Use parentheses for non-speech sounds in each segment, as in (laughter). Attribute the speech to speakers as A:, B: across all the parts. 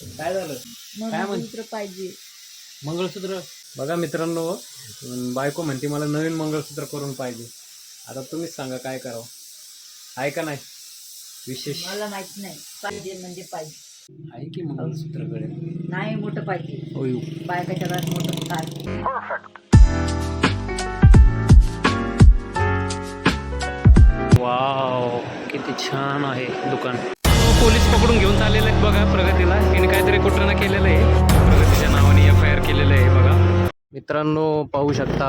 A: काय झालं? काय
B: मंगळसूत्र पाहिजे.
A: मंगळसूत्र? बघा मित्रांनो अं, बायको म्हणते मला नवीन मंगळसूत्र करून पाहिजे. आता तुम्हीच सांगा काय करावं? आहे का नाही? विशेष?
B: मला माहीत नाही. पाहिजे म्हणजे पाहिजे.
A: आहे की मंगळसूत्रकडे
B: नाही मोठं पाहिजे.
A: होय.
B: बायकाच्या घरात मोठं काय
A: वाव किती छान आहे दुकान. पोलीस पकडून घेऊन चाललेले आहेत बघा प्रगतीला. हिने काहीतरी कुठं ना केलेलं आहे. प्रगतीच्या नावाने एफ आय आर केलेलं आहे बघा. मित्रांनो पाहू शकता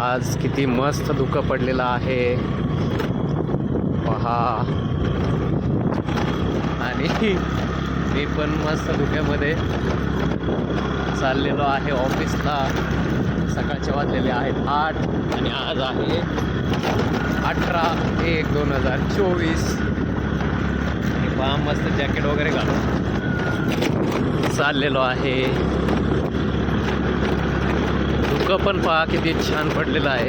A: आज किती मस्त धुकं पडलेलं आहे. पहा. आणि मी पण मस्त धुक्यामध्ये चाललेलो आहे ऑफिसला. सकाळचे वाजलेले आहेत आठ आणि आज आहे अठरा एक दोन हजार चोवीस. पहा मस्त जॅकेट वगैरे घालून चाललेलो आहे. धुकं पण पहा किती छान पडलेलं आहे.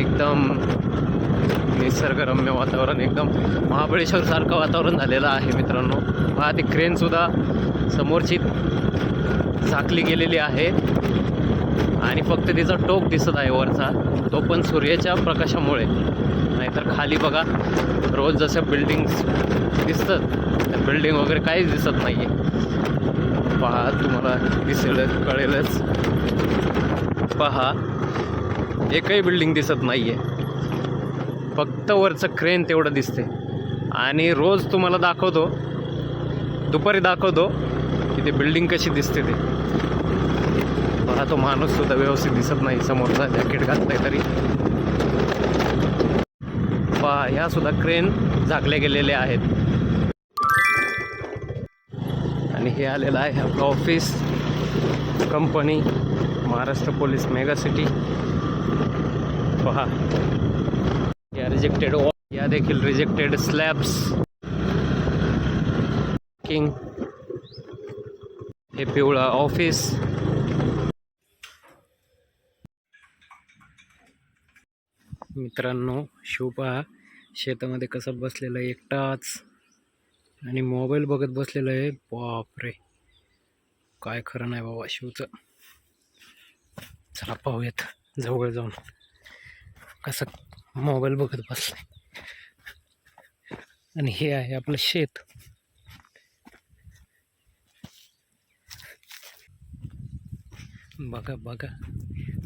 A: एकदम निसर्गरम्य वातावरण एकदम महाबळेश्वर सारखं वातावरण झालेलं आहे मित्रांनो. पहा ती क्रेनसुद्धा समोरची झाकली गेलेली आहे. आणि फक्त तिचा टोक दिसत आहे वरचा. तो पण सूर्याच्या प्रकाशामुळे. नाहीतर खाली बघा रोज जशा बिल्डिंग्स दिसतात त्या बिल्डिंग वगैरे काहीच दिसत नाही आहे पहा तुम्हाला दिसेल कळेलच. पहा एकही बिल्डिंग दिसत नाही आहे फक्त वरचं क्रेन तेवढं दिसते आणि रोज तुम्हाला दाखवतो दुपारी दाखवतो की ते बिल्डिंग कशी दिसते ते. पहा तो माणूससुद्धा व्यवस्थित दिसत नाही समोरचा जॅकेट घातलाय तरी. पहा ह्या सुद्धा क्रेन झाकले गेलेले आहेत. आणि हे आलेलं आहे आपलं office company Maharashtra police mega city. पहा. या रिजेक्टेड या देखील रिजेक्टेड स्लॅब्स किंग हे पिवळा ऑफिस मित्रांनो शोपा शेतामध्ये कसं बसलेलं आहे एकटाच. आणि मोबाईल बघत बसलेलं आहे. बापरे. काय खरं नाही बाबा शिवचं. चला पाहूयात जवळ जाऊन. कसं मोबाईल बघत बसलं. आणि हे आहे आपलं शेत. बघा बघा.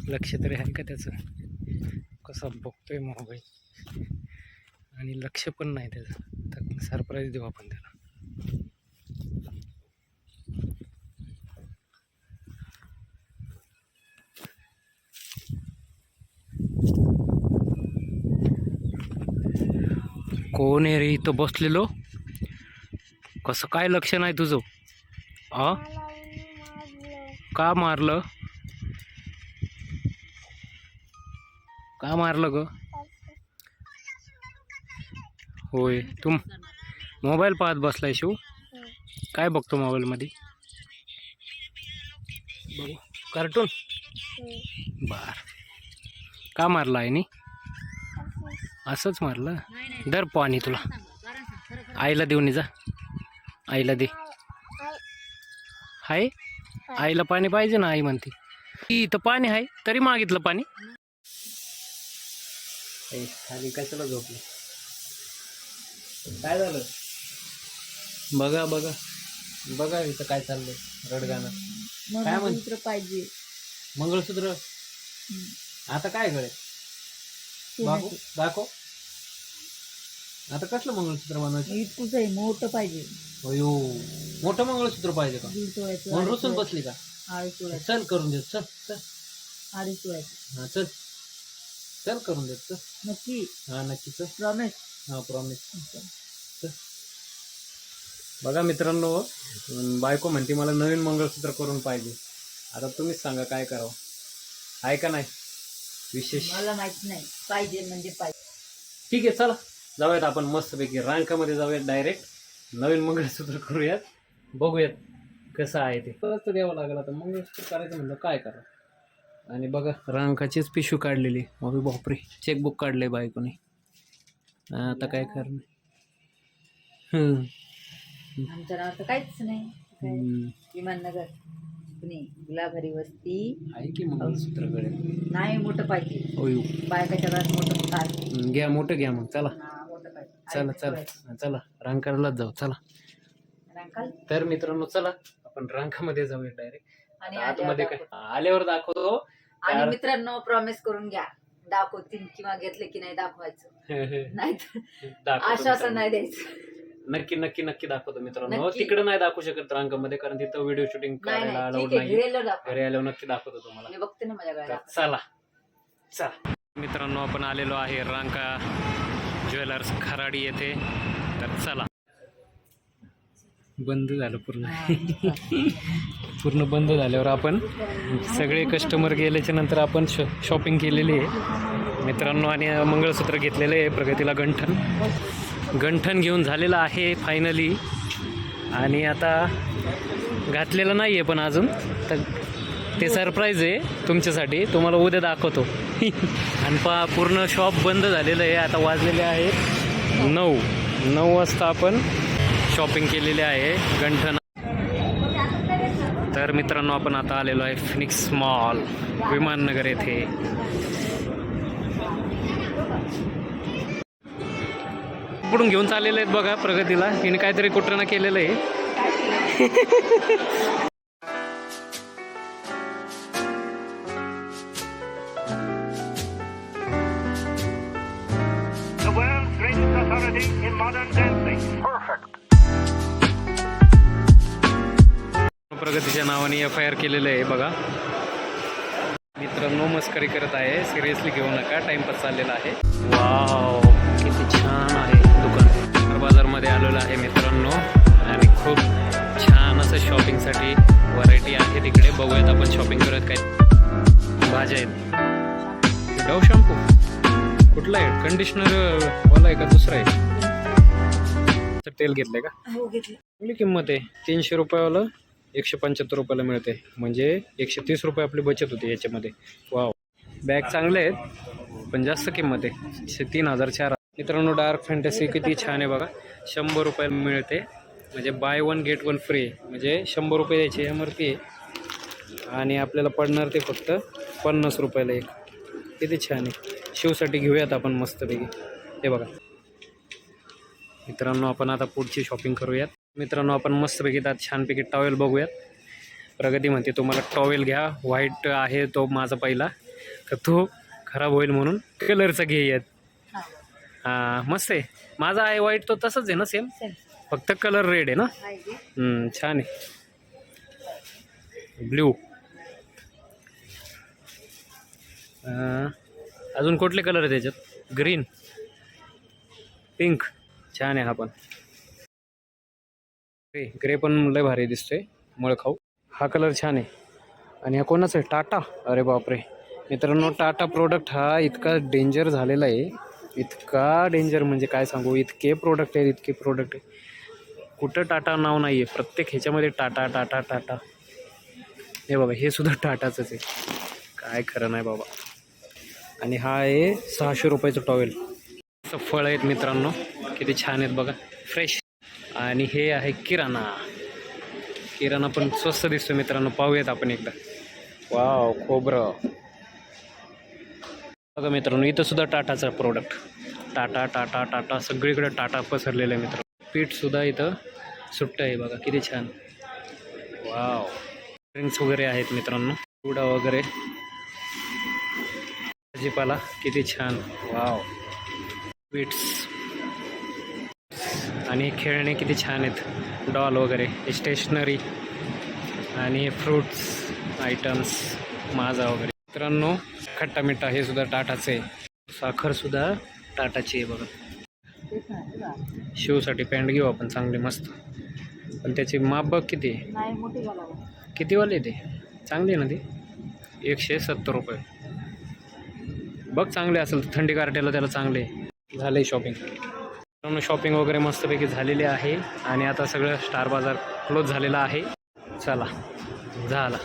A: लक्ष तरी आहे का त्याचं? कसा बघतोय मोबाईल. आणि लक्ष पण नाही त्याचं तर सरप्राईज देऊ आपण त्याला. कोण आहे रे इथं बसलेलो? कसं काय लक्ष नाही तुझं? आ? का मारलं? का मारलं ग? होय. तुम मोबाईल पाहत बसलाय शिव. काय बघतो मोबाईलमध्ये बघू. कार्टून बर. का मारलं आहे नी असंच मारलं? दर पाणी तुला. आईला देऊन ये जा. आईला दे. हाय? आईला पाणी पाहिजे ना आई म्हणते. इथं पाणी आहे तरी मागितलं पाणी. खाली कशाला झोपलं? काय झालं? बघा बघा. बघा इथं काय चाललंय रडगाणं. काय म्हण-
B: मंगळसूत्र पाहिजे.
A: मंगळसूत्र? आता काय गळे बाबू
B: सोन्याचं.
A: दाखव. आता कसलं मंगळसूत्र बनवायचं?
B: इतकंच आहे मोठं पाहिजे.
A: अयो मोठं मंगळसूत्र पाहिजे का?
B: दीड तोळ्याचं
A: म्हणून
B: अडीच
A: रुसून बसली का?
B: अडीच तोळ्याचं.
A: चल करून देत चल चल.
B: अडीच तोळ्याचं.
A: हा चल. चल करून देत चल.
B: नक्की.
A: हा नक्की चल.
B: प्रॉमिस
A: हा प्रॉमिस बघा मित्रांनो बायको म्हणते मला नवीन मंगळसूत्र करून पाहिजे. आता तुम्हीच सांगा काय करावं? आहे का नाही? विशेष?
B: मला माहीत नाही. पाहिजे म्हणजे पाहिजे.
A: ठीक आहे चला. जाऊयात आपण मस्तपैकी. रांकामध्ये जाऊयात डायरेक्ट नवीन मंगळसूत्र करूयात. बघूयात कसं आहे ते. परत द्यावं लागेल आता. मंगळसूत्र करायचं म्हणलं काय करा आणि बघा रांकाचीच पिशवी काढलेली. अरे बापरे चेकबुक काढलंय बायकोने. आता काय करणार?
B: आमच्या नावात तर काहीच नाही. काय?
A: हम्म.
B: विमाननगर. पुणे गुलाबरी वस्ती.
A: आहे की मंगळसूत्रकडे
B: नाही मोठं पाहिजे.
A: ओयू
B: बायकाच्या घरात मोठं
A: हम्म, घ्या मोठं घ्या मग चला.
B: हा, मोठं पाहिजे
A: चला चला.
B: ठेवायचं.
A: चला. रांकालाच जाऊ चला.
B: रंकाल
A: तर मित्रांनो चला. आपण रांकामध्ये जाऊया डायरेक्ट
B: आणि
A: आतमध्ये
B: आल्यावर
A: काय? आल्यावर दाखवतो.
B: आणि मित्रांनो प्रॉमिस करून घ्या. दाखवतील किंवा घेतले की नाही दाखवायचं. (laughs) नाही
A: दाखवतो
B: आश्वासन
A: मित्रांनो.
B: नाही द्यायचं.
A: नक्की नक्की नक्की दाखवतो मित्रांनो.
B: नक्की.
A: तिकडे नाही दाखवू शकत रांकामध्ये कारण तिथं व्हिडिओ शूटिंग
B: नाही
A: करायला
B: नाही.
A: अलाउड
B: ठीक आहे
A: नाही
B: दाखव
A: घरी आल्यावर नक्की दाखवतो तुम्हाला.
B: मी बघते ना माझ्या
A: तर चला चला. मित्रांनो आपण आलेलो आहे रांका ज्वेलर्स खराडी येथे. तर चला. बंद झालं पूर्ण. (laughs) पूर्ण बंद झाल्यावर आपण सगळे कस्टमर गेल्याच्यानंतर आपण शॉ शॉपिंग केलेली आहे. मित्रांनो आणि मंगळसूत्र घेतलेलं आहे प्रगतीला गंठन. गंठन घेऊन झालेलं आहे फायनली आणि आता घातलेलं नाही आहे पण अजून. तर ते सरप्राईज आहे तुमच्यासाठी. तुम्हाला उद्या दाखवतो. (laughs) आणि पा पूर्ण शॉप बंद झालेलं आहे. आता वाजलेले आहे नऊ. नऊ वाजता आपण शॉपिंग केलेली आहे. गंठन. तर मित्रांनो आपण आता आलेलो आहे फिनिक्स मॉल विमाननगर येथे. पुढून घेऊन चाललेले आहेत बघा प्रगतीला. हिने काहीतरी कुठं केलेलं आहे. प्रगतीच्या नावाने एफ आय आर केलेलं आहे बघा. मित्रांनो मस्करी करत आहे. सिरियसली घेऊ नका. टाइमपास चाललेला आहे. वाव आहेत डव शॅम्पू कुठला आहे? कंडिशनर वाला आहे का दुसरा आहे? तर तेल घेतलंय का?
B: हो
A: चांगली किंमत आहे. तीनशे रुपयावाला एकशे पंच्याहत्तर रुपयाला मिळते. म्हणजे एकशे तीस रुपये आपली बचत होते याच्यामध्ये. वाव बॅग चांगले आहेत पण जास्त किंमत आहे. तीन हजार चार मित्रांनो डार्क फॅन्टसी किती छान आहे बघा. शंभर रुपयाला मिळते. म्हणजे buy one get one free म्हणजे शंभर रुपये द्यायची एम आर पी आहे. आणि आपल्याला पडणार ते फक्त पन्नास रुपयाला एक. किती छान आहे. शिवसाठी घेऊयात आपण मस्तपैकी. हे बघा. मित्रांनो आपण आता पुढची शॉपिंग करूयात. मित्रांनो आपण मस्तपैकी त्यात छानपैकी टॉवेल बघूयात. प्रगती म्हणते तुम्हाला टॉवेल घ्या. व्हाईट आहे तो माझा पहिला. तर तो खराब होईल म्हणून कलरचा घेऊयात.
B: हा.
A: हां मस्त आहे. माझा आहे व्हाईट तो तसंच आहे ना सेम फक्त कलर रेड आहे ना? छान आहे. ब्ल्यू अजून कुठले कलर आहे त्याच्यात? ग्रीन पिंक छान आहे हा पण. ग्रे ग्रे पण लय भारी दिसतोय. मळखाऊ. हा कलर छान आहे. आणि हा कोणाचा आहे? टाटा? अरे बापरे. मित्रांनो टाटा प्रोडक्ट हा इतका डेंजर झालेला आहे. इतका डेंजर म्हणजे काय सांगू? इतके प्रोडक्ट आहेत इतके प्रोडक्ट आहे कुठं टाटा नाव नाही आहे प्रत्येक ह्याच्यामध्ये टाटा टाटा टाटा. हे बघा हे सुद्धा टाटाचंच आहे. काय खरं नाही बाबा. आणि हा आहे सहाशे रुपयाचं टॉवेल. असं फळ आहेत मित्रांनो किती छान आहेत बघा. फ्रेश आणि हे आहे किराणा. किराणा पण स्वस्त दिसतो मित्रांनो पाहूयात आपण एकदा. वाव खोबरं. बघा मित्रांनो इथं सुद्धा टाटाचा प्रोडक्ट टाटा टाटा टाटा सगळीकडे टाटा पसरलेलं आहे मित्रांनो. पीठसुद्धा इथं सुट्ट आहे बघा किती छान. वाव ड्रिंक्स वगैरे आहेत मित्रांनो. चिवडा वगैरे. भाजीपाला किती छान. वाव. स्वीट्स आणि खेळणे किती छान आहेत. डॉल वगैरे स्टेशनरी आणि फ्रूट्स आयटम्स माझा वगैरे. मित्रांनो खट्टा मिठा हे सुद्धा टाटाचं आहे. साखरसुद्धा टाटाची आहे बघा. शिवसाठी पॅन्ट घेऊ आपण चांगली मस्त. पण त्याची माप बघ किती कितीवाले ते? चांगली आहे ना ती? एकशे सत्तर रुपये. बघ चांगले असेल तर थंडी गारट्याला त्याला चांगले. आहे. झाले शॉपिंग मित्रांनो शॉपिंग वगैरे मस्तपैकी झालेली आहे. आणि आता सगळं स्टार बाजार क्लोज झालेला आहे. चला झाला.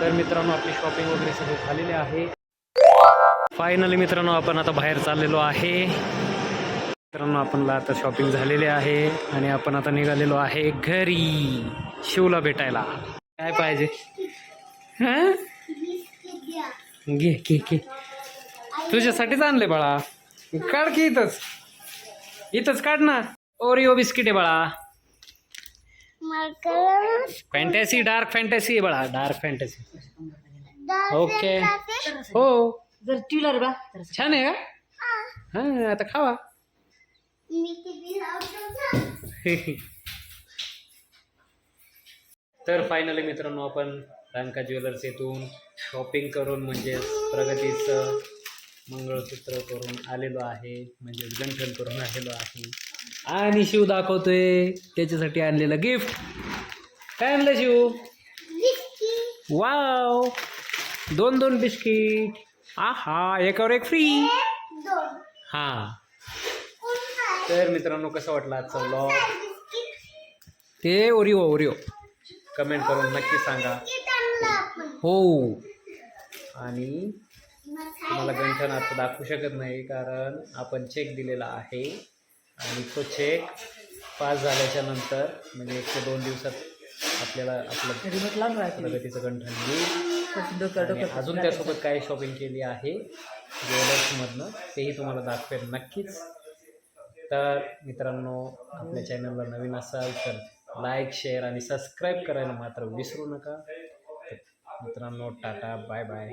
A: तर मित्रांनो आपली शॉपिंग वगैरे सगळं झालेली आहे. फायनली मित्रांनो आपण आता बाहेर चाललेलो आहे. मित्रांनो आपणला आता शॉपिंग झालेली आहे. आणि आपण आता निघालेलो आहे घरी. शिवला भेटायला. काय पाहिजे? हं? घे घे घे. तुझ्यासाठीच आणले बाळा. काढ की इथंच. इथंच काढ ना. ओरिओ बिस्किट आहे बाळा. फॅन्टॅसी डार्क फॅन्टॅसी आहे बाळा डार्क फॅन्टॅसी ओके हो.
B: जर ट्युलर बा
A: छान आहे का? हा आता खावा. (laughs) तर फायनली मित्रांनो आपण रांका ज्वेलर्स येथून शॉपिंग करून म्हणजे प्रगतीचं मंगळसूत्र करून आलेलो आहे म्हणजे गंठन करून आलेलो आहे. आणि शिव दाखवतोय त्याच्यासाठी आणलेलं गिफ्ट काय आणलं शिव? वाव दोन दोन बिस्किट. आहा एकावर एक फ्री हां. तर मित्रांनो कसं वाटलं आजचा व्लॉग ते ओरिओ ओरिओ कमेंट करून नक्की सांगा. हो. आणि तुम्हाला गंठन आता दाखवू शकत नाही कारण आपण चेक दिलेला आहे. आणि तो चेक पास झाल्याच्यानंतर म्हणजे एक ते दोन दिवसात आपल्याला आपलं
B: रिमोट राहते.
A: प्रगतीचं येईल
B: डोक्यात
A: अजून त्यासोबत काय शॉपिंग केली आहे ज्वेलर्समधनं तेही तुम्हाला दाखवेल नक्कीच. तर मित्रांनो आपल्या चॅनलला नवीन असाल तर लाईक शेअर आणि सबस्क्राईब करायला मात्र विसरू नका. मित्रांनो टाटा बाय बाय